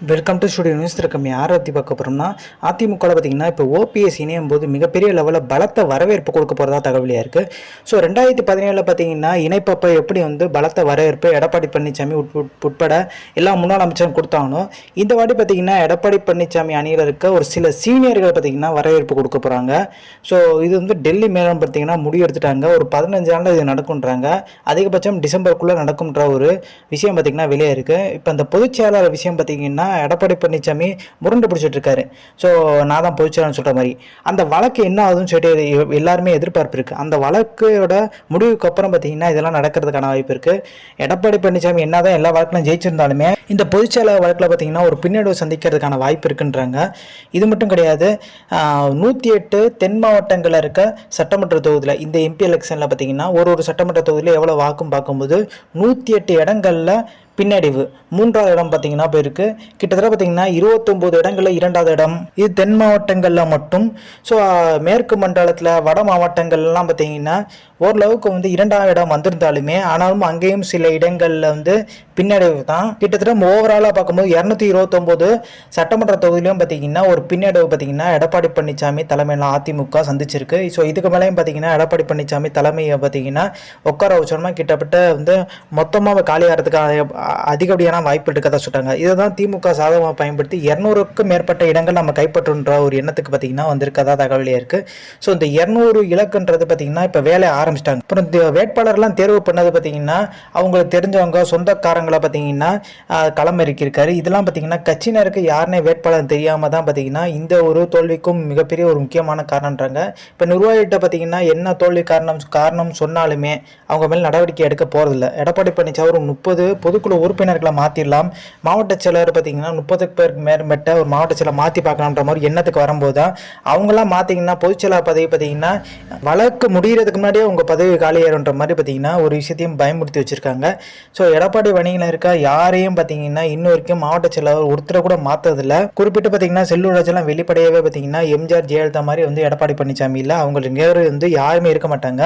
Welcome to studio news இருக்கம் யாரை பற்றி பார்க்க போகிறோம்னா அதிமுகவில் பார்த்தீங்கன்னா இப்போ ஓபிஎஸ் இணையும் போது மிகப்பெரிய லெவலில் பலத்த வரவேற்பு கொடுக்க போகிறதா தகவலியாக இருக்குது ஸோ ரெண்டாயிரத்தி பதினேழில் பார்த்தீங்கன்னா இணைப்பப்போ எப்படி வந்து பலத்த வரவேற்பு எடப்பாடி பழனிசாமி உட் உட்பட எல்லா முன்னாள் அமைச்சரும் கொடுத்தாங்களோ இந்த வாட்டி பார்த்தீங்கன்னா எடப்பாடி பழனிசாமி அணியில் இருக்க ஒரு சில சீனியர்கள் பார்த்தீங்கன்னா வரவேற்பு கொடுக்க போகிறாங்க ஸோ இது வந்து டெல்லி மேலும் பார்த்தீங்கன்னா முடிவெடுத்துட்டாங்க ஒரு பதினஞ்சு நாளில் இது நடக்குன்றாங்க அதிகபட்சம் டிசம்பருக்குள்ளே நடக்கும்ன்ற ஒரு விஷயம் பார்த்தீங்கன்னா வெளியே இருக்குது இப்போ அந்த பொதுச் செயலாளர் விஷயம் பார்த்தீங்கன்னா எடப்பாடி பழனிசாமி முரண்டு பிடிச்சிட்டு இருக்காரு ஸோ நான் தான் பொதுச் சொல்கிற மாதிரி. அந்த வழக்கு என்ன ஆகுதுன்னு சொல்லிட்டு எல்லாருமே எதிர்பார்ப்பு இருக்குது அந்த வழக்கோட முடிவுக்கு அப்புறம் பார்த்தீங்கன்னா இதெல்லாம் நடக்கிறதுக்கான வாய்ப்பு இருக்குது எடப்பாடி பழனிசாமி என்னதான் எல்லா வழக்கிலும் ஜெயிச்சிருந்தாலுமே இந்த பொதுச் வழக்கில் பார்த்தீங்கன்னா ஒரு பின்னடைவு சந்திக்கிறதுக்கான வாய்ப்பு இருக்குன்றாங்க. இது மட்டும் கிடையாது நூற்றி எட்டு தென் மாவட்டங்களில் இருக்க சட்டமன்ற தொகுதியில் இந்த எம்பி எலெக்ஷனில் பார்த்தீங்கன்னா ஒரு ஒரு சட்டமன்ற தொகுதியில் எவ்வளோ வாக்கும் பார்க்கும்போது நூற்றி எட்டு இடங்களில் பின்னடைவு. மூன்றாவது இடம் பார்த்தீங்கன்னா போயிருக்கு கிட்டத்தட்ட பார்த்தீங்கன்னா இருபத்தொம்போது இடங்களில் இரண்டாவது இடம். இது தென் மாவட்டங்களில் மட்டும். ஸோ மேற்கு மண்டலத்தில் வட மாவட்டங்கள்லாம் பார்த்தீங்கன்னா ஓரளவுக்கு வந்து இரண்டாவது இடம் வந்திருந்தாலுமே ஆனாலும் அங்கேயும் சில இடங்களில் வந்து பின்னடைவு தான். கிட்டத்தட்ட ஓவராலாக பார்க்கும்போது இரநூத்தி இருபத்தொம்போது சட்டமன்ற தொகுதியிலும் பார்த்தீங்கன்னா ஒரு பின்னடைவு பார்த்தீங்கன்னா எடப்பாடி பழனிசாமி தலைமையில் அதிமுக சந்திச்சிருக்கு. ஸோ இதுக்கு மேலேயும் பார்த்தீங்கன்னா எடப்பாடி பழனிசாமி தலைமையை பார்த்தீங்கன்னா உட்கார வச்சோம்னா கிட்டத்தட்ட வந்து மொத்தமாக காலியாகிறதுக்கு அதிகப்படியான வாய்ப்பு இருக்கதா சொல்கிறாங்க இதை தான் திமுக சாதகமாக பயன்படுத்தி இரநூறுக்கும் மேற்பட்ட இடங்கள் நம்ம கைப்பற்றுன்ற ஒரு எண்ணத்துக்கு பார்த்தீங்கன்னா வந்திருக்கதா தகவலே இருக்குது ஸோ இந்த இரநூறு இலக்குன்றது பார்த்தீங்கன்னா இப்போ வேலையை ஆரம்பிச்சிட்டாங்க. அப்புறம் இந்த வேட்பாளர்லாம் தேர்வு பண்ணது பார்த்தீங்கன்னா அவங்களுக்கு தெரிஞ்சவங்க சொந்தக்காரங்களை பார்த்தீங்கன்னா ஆஹ், களம் இதெல்லாம் பார்த்தீங்கன்னா கட்சியினருக்கு யாருனே வேட்பாளர் தெரியாமல் தான் பார்த்தீங்கன்னா இந்த ஒரு தோல்விக்கும் மிகப்பெரிய ஒரு முக்கியமான காரணன்றாங்க. இப்போ நிர்வாகிகிட்ட பார்த்தீங்கன்னா என்ன தோல்வி காரணம் காரணம் சொன்னாலுமே அவங்க மேல் நடவடிக்கை எடுக்க போகிறதில்ல எடப்பாடி பழனிசாமி ஒரு முப்பது பொதுக்குழு உறுப்பினர்களை மாற்றிடலாம் மாவட்ட செயலர் பார்த்தீங்கன்னா முப்பதுக்கு பேருக்கு மேற்பட்ட ஒரு மாவட்ட செயலர் மாற்றி பார்க்கலான்ற மாதிரி எண்ணத்துக்கு வரும்போது தான் அவங்களாம் மாற்றிங்கன்னா பொதுச்செயலாளர் பதவி பார்த்தீங்கன்னா வழக்கு முடிகிறதுக்கு முன்னாடியே உங்கள் பதவி காலியாயிருன்ற மாதிரி பார்த்தீங்கன்னா ஒரு விஷயத்தையும் பயமுறுத்தி வச்சுருக்காங்க. ஸோ எடப்பாடி வணிகில் இருக்க? யாரையும் பார்த்தீங்கன்னா இன்ன வரைக்கும் மாவட்ட செயலாளர் ஒருத்தரை கூட மாற்றதில்ல குறிப்பிட்டு பார்த்தீங்கன்னா செல்லூர் ராஜெல்லாம் வெளிப்படையவே பார்த்தீங்கன்னா எம்ஜிஆர் ஜெயலலிதா மாதிரி வந்து எடப்பாடி பழனிசாமி இல்லை. அவங்களுக்கு நேரு வந்து யாருமே இருக்க மாட்டாங்க.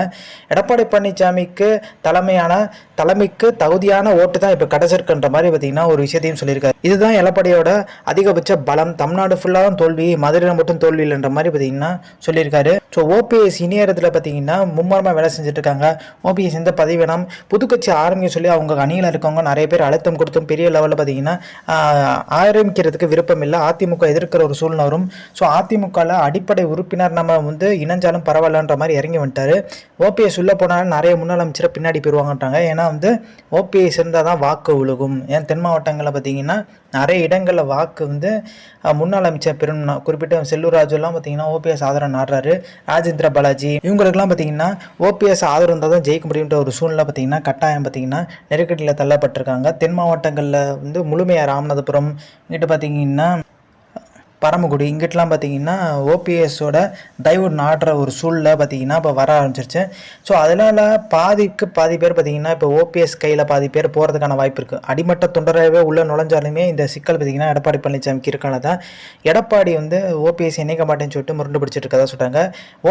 எடப்பாடி பழனிசாமிக்கு தலைமையான தலைமைக்கு தகுதியான ஓட்டு தான் இப்போ கிடைச்சிருக்குன்ற மாதிரி பார்த்தீங்கன்னா ஒரு விஷயத்தையும் சொல்லியிருக்காரு. இதுதான் எலப்படையோட அதிகபட்ச பலம். தமிழ்நாடு ஃபுல்லாக தான் தோல்வி மதுரையில் மட்டும் தோல்வி இல்லைன்ற மாதிரி பார்த்தீங்கன்னா சொல்லியிருக்காரு. ஸோ ஓபிஎஸ் இணையத்தில் பார்த்தீங்கன்னா மும்மரமாக வேலை செஞ்சுட்டு இருக்காங்க ஓபிஎஸ் எந்த பதவி வேணாம். புதுக்கட்சி ஆரம்பிக்க சொல்லி அவங்க அணியில் இருக்கவங்க நிறைய பேர் அழுத்தம் கொடுத்தும் பெரிய லெவலில் பார்த்தீங்கன்னா ஆரம்பிக்கிறதுக்கு விருப்பம் இல்லை. அதிமுக எதிர்க்கிற ஒரு சூழ்நிலை வரும். ஸோ அதிமுகவில் அடிப்படை உறுப்பினர் நம்ம வந்து இணைஞ்சாலும் பரவாயில்லன்ற மாதிரி இறங்கி வந்துட்டார். ஓபிஎஸ் உள்ளே போனாலும் நிறைய முன்னாள் அமைச்சரை பின்னாடி போயிடுவாங்கன்றாங்க ஏன்னா வந்து ஓபிஎஸ் இருந்தால் தான் வாக்கு விழுகும் ஏன் தென் மாவட்டங்களில் பார்த்தீங்கன்னா நிறைய இடங்களில் வாக்கு வந்து முன்னாள் அமைச்சர் பெரும் குறிப்பிட்ட செல்லூர் ராஜுலாம் பார்த்தீங்கன்னா ஓபிஎஸ் ஆதரவு நாடுறாரு ராஜேந்திர பாலாஜி. இவங்களுக்குலாம் பார்த்தீங்கன்னா ஓபிஎஸ் ஆதரவு இருந்தால் தான் ஜெயிக்க முடியுன்ற ஒரு சூழ்நிலை பார்த்தீங்கன்னா கட்டாயம் பார்த்தீங்கன்னா நெருக்கடியில் தள்ளப்பட்டிருக்காங்க. தென் மாவட்டங்களில் வந்து முழுமையாக ராமநாதபுரம் இங்கிட்டு பார்த்தீங்கன்னா பரமக்குடி இங்கிட்டலாம் பார்த்தீங்கன்னா ஓபிஎஸோட தயவு நாடுற ஒரு சூழலில் பார்த்தீங்கன்னா இப்போ வர ஆரம்பிச்சிருச்சு. ஸோ அதனால் பாதிக்கு பாதி பேர் பார்த்தீங்கன்னா இப்போ ஓபிஎஸ் கையில் பாதி பேர் போகிறதுக்கான வாய்ப்பு இருக்குது அடிமட்ட தொண்டராகவே உள்ளே நுழைஞ்சாலுமே இந்த சிக்கல் பார்த்தீங்கன்னா எடப்பாடி பழனிசாமிக்கு இருக்கான தான். எடப்பாடி வந்து ஓபிஎஸ் இணைக்க மாட்டேன்னு சொல்லிட்டு முரண்டு பிடிச்சிட்டு இருக்கதா சொல்கிறாங்க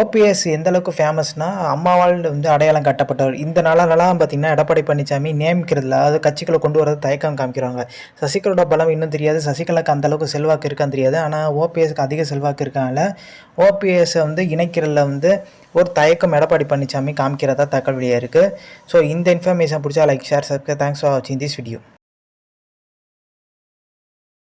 ஓபிஎஸ் எந்த அளவுக்கு ஃபேமஸ்னால் அம்மாவால் வந்து அடையாளம் கட்டப்பட்டவர். இந்த நாளெல்லாம் பார்த்தீங்கன்னா எடப்பாடி பழனிசாமி நியமிக்கிறதுல அது கட்சிகளை கொண்டு வரது தயக்கம் காமிக்கிறாங்க. சசிகலோட பலம் இன்னும் தெரியாது. சசிகலாக்கு அந்த அளவுக்கு செல்வாக்கு இருக்கான்னு தெரியாது. ஆனால் ஓபிஎஸ்க்கு அதிக செல்வாக்கு இருக்கனால ஓபிஎஸ்ஸை வந்து இணைக்கிறதுல வந்து ஒரு தயக்கம் எடப்பாடி பழனிசாமி காமிக்கிறதா தகவல் வெளியாக இருக்குது ஸோ இந்த இன்ஃபர்மேஷன் பிடிச்சா like share subscribe thanks for வாட்சிங் திஸ் வீடியோ